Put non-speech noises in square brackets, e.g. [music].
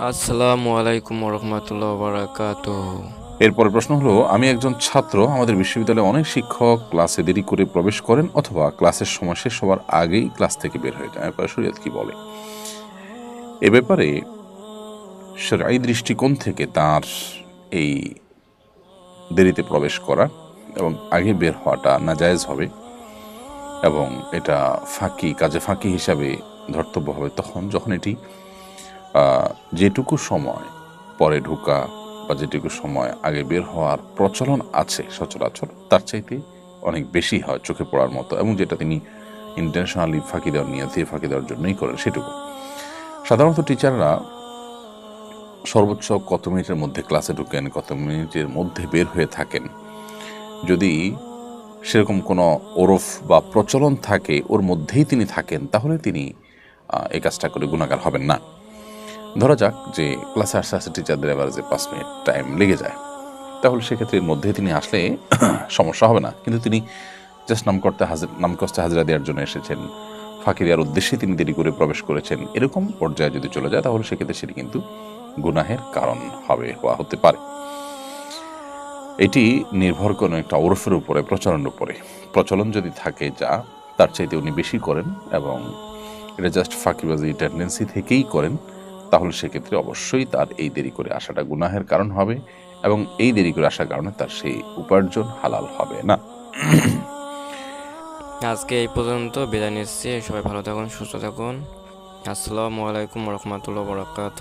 আসসালামু আলাইকুম রহমতুল্লাহ বারাকাত এরপরে প্রশ্ন হলো, আমি একজন ছাত্র, আমাদের বিশ্ববিদ্যালয়ে অনেক শিক্ষক ক্লাসে দেরি করে প্রবেশ করেন অথবা ক্লাসের সময় শেষ হওয়ার আগেই ক্লাস থেকে বের হয়ে যায় এরপরে শরীয়ত কি বলে? এ ব্যাপারে শরআই দৃষ্টিকোণ থেকে তার এই দেরিতে প্রবেশ করা এবং আগে বের হওয়াটা নাজায়েজ হবে এবং এটা ফাঁকি, কাজে ফাঁকি হিসাবে ধর্তব্য হবে তখন যখন এটি যেটুকু সময় পরে ঢোকা বা যেটুকু সময় আগে বের হওয়ার প্রচলন আছে সচরাচর, তার চাইতে অনেক বেশি হয় চোখে পড়ার মতো এবং যেটা তিনি ইন্টেনশনালি ফাঁকি দেওয়ার নিয়তে ফাঁকি দেওয়ার জন্যই করেন সেটুকু। সাধারণত টিচাররা সর্বোচ্চ কত মিনিটের মধ্যে ক্লাসে ঢুকেন, কত মিনিটের মধ্যে বের হয়ে থাকেন। যদি সেরকম কোনো ওরফ বা প্রচলন থাকে, ওর মধ্যেই তিনি থাকেন, তাহলে তিনি এই কাজটা করে গুণাগার হবেন না। ধরা যাক যে ক্লাসে আসতে আসতে টিচারদের অ্যাভারেজে পাঁচ মিনিট টাইম লেগে যায়। তাহলে সেক্ষেত্রে এর মধ্যে তিনি আসলে [coughs] সমস্যা হবে না। কিন্তু তিনি জাস্ট নাম করতে হাজির নাম কষ্টে হাজিরা দেওয়ার জন্য এসেছেন। ফাঁকি দেওয়ার উদ্দেশ্যে তিনি দেরি করে প্রবেশ করেছেন। এরকম পর্যায়ে যদি চলে যায়, তাহলে সেক্ষেত্রে সেটি কিন্তু গুনাহের কারণ হবে বা হতে পারে। এটি নির্ভর করে একটা ওরফের উপরে, প্রচলনের উপরে। প্রচলন যদি থাকে যা, তার চাইতে উনি বেশি করেন এবং এটা জাস্ট ফাঁকিবাজি টেন্ডেন্সি থেকেই করেন তাহলে সেক্ষেত্রে অবশ্যই তার এই দেরি করে আসাটা গুনাহের কারণ হবে এবং এই দেরি করে আসার কারণে তার সেই উপার্জন হালাল হবে না। আজকে এই পর্যন্ত, বিদায় নিচ্ছি। সবাই ভালো থাকুন, সুস্থ থাকুন। আসসালামু আলাইকুম রহমতুল্লাহ বারাকাত